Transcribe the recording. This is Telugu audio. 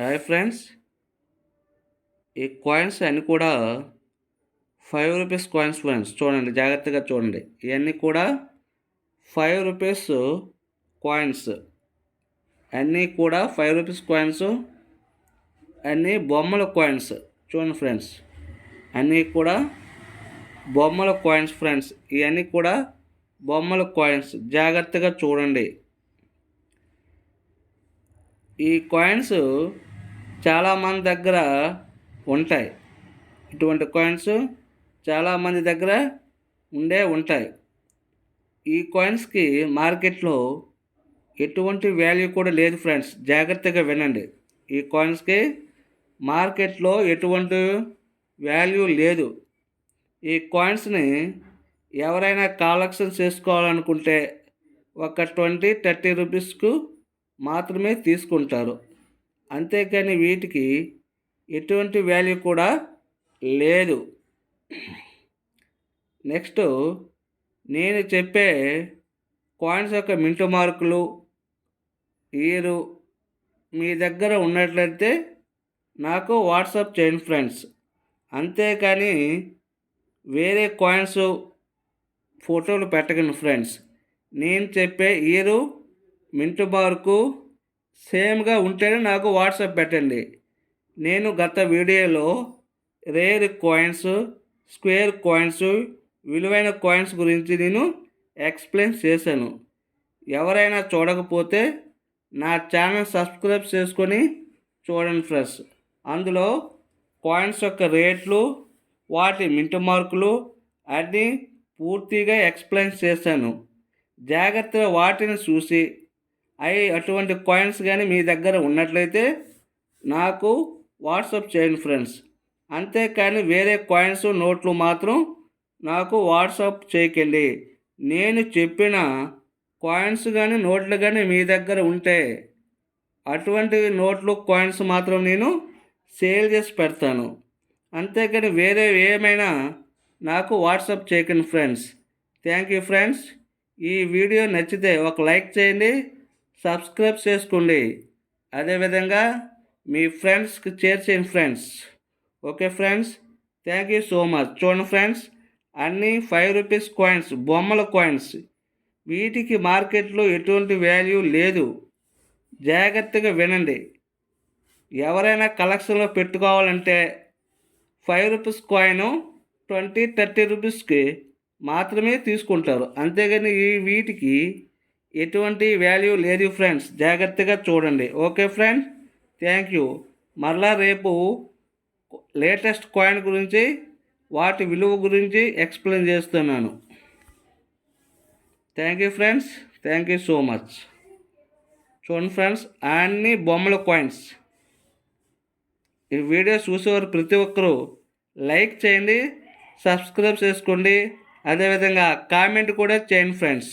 Hi friends. ఈ కాయిన్స్ అన్నీ కూడా ఫైవ్ రూపీస్ కాయిన్స్ ఫ్రెండ్స్ చూడండి జాగ్రత్తగా చూడండి. ఇవన్నీ కూడా ఫైవ్ రూపీస్ కాయిన్స్ అన్నీ కూడా ఫైవ్ రూపీస్ కాయిన్స్ అన్నీ బొమ్మల కాయిన్స్ చూడండి ఫ్రెండ్స్ అన్నీ కూడా బొమ్మల కాయిన్స్ ఫ్రెండ్స్ ఇవన్నీ కూడా బొమ్మల కాయిన్స్ జాగ్రత్తగా చూడండి. ఈ కాయిన్స్ చాలామంది దగ్గర ఉంటాయి. ఇటువంటి కాయిన్స్ చాలామంది దగ్గర ఉండే ఉంటాయి. ఈ కాయిన్స్కి మార్కెట్లో ఎటువంటి వాల్యూ కూడా లేదు ఫ్రెండ్స్ జాగ్రత్తగా వినండి. ఈ కాయిన్స్కి మార్కెట్లో ఎటువంటి వాల్యూ లేదు. ఈ కాయిన్స్ని ఎవరైనా కలెక్షన్ చేసుకోవాలనుకుంటే ఒక ట్వంటీ థర్టీ రూపీస్కు మాత్రమే తీసుకుంటారు. అంతేకాని వీటికి ఎటువంటి వాల్యూ కూడా లేదు. నెక్స్ట్ నేను చెప్పే కాయిన్స్ యొక్క మింటు మార్కులు ఇయరు మీ దగ్గర ఉన్నట్లయితే నాకు వాట్సాప్ చేయండి ఫ్రెండ్స్ అంతేకాని వేరే కాయిన్స్ ఫోటోలు పెట్టకండి ఫ్రెండ్స్ నేను చెప్పే ఇయరు మింటు మార్కు సేమ్గా ఉంటేనే నాకు వాట్సాప్ పెట్టండి. నేను గత వీడియోలో రేర్ కాయిన్స్ స్క్వేర్ కాయిన్స్ విలువైన కాయిన్స్ గురించి నేను ఎక్స్ప్లెయిన్ చేశాను. ఎవరైనా చూడకపోతే నా ఛానల్ సబ్స్క్రైబ్ చేసుకొని చూడండి ఫ్రెండ్స్. అందులో కాయిన్స్ యొక్క రేట్లు వాటి మింటు మార్కులు అన్నీ పూర్తిగా ఎక్స్ప్లెయిన్ చేశాను. జాగ్రత్తగా వాటిని చూసి అవి అటువంటి కాయిన్స్ కానీ మీ దగ్గర ఉన్నట్లయితే నాకు వాట్సాప్ చేయండి ఫ్రెండ్స్. అంతేకాని వేరే కాయిన్స్ నోట్లు మాత్రం నాకు వాట్సాప్ చేయకండి. నేను చెప్పిన కాయిన్స్ కానీ నోట్లు కానీ మీ దగ్గర ఉంటే అటువంటి నోట్లు కాయిన్స్ మాత్రం నేను సేల్ చేసి పెడతాను. అంతేకాని వేరే ఏమైనా నాకు వాట్సాప్ చేయకండి ఫ్రెండ్స్. Thank you friends. ఈ వీడియో నచ్చితే ఒక లైక్ చేయండి. సబ్స్క్రైబ్ చేసుకోండి. అదేవిధంగా మీ ఫ్రెండ్స్కి చేర్చేయండి friends okay friends thank you so much చూడండి ఫ్రెండ్స్ అన్నీ ఫైవ్ రూపీస్ కాయిన్స్ బొమ్మల కాయిన్స్ వీటికి మార్కెట్లో ఎటువంటి వాల్యూ లేదు. జాగ్రత్తగా వినండి. ఎవరైనా కలెక్షన్లో పెట్టుకోవాలంటే five rupees coin twenty thirty రూపీస్కి మాత్రమే తీసుకుంటారు. అంతేగాని ఈ వీటికి ఎటువంటి వాల్యూ లేదు ఫ్రెండ్స్ జాగ్రత్తగా చూడండి. ఓకే ఫ్రెండ్స్ థ్యాంక్ యూ మరలా రేపు లేటెస్ట్ కాయిన్ గురించి వాటి విలువ గురించి ఎక్స్ప్లెయిన్ చేస్తున్నాను. Thank you friends thank you so much చూడండి ఫ్రెండ్స్ అన్ని బొమ్మల కాయిన్స్ ఈ వీడియో చూసేవారు ప్రతి ఒక్కరూ లైక్ చేయండి సబ్స్క్రైబ్ చేసుకోండి. అదేవిధంగా కామెంట్ కూడా చేయండి friends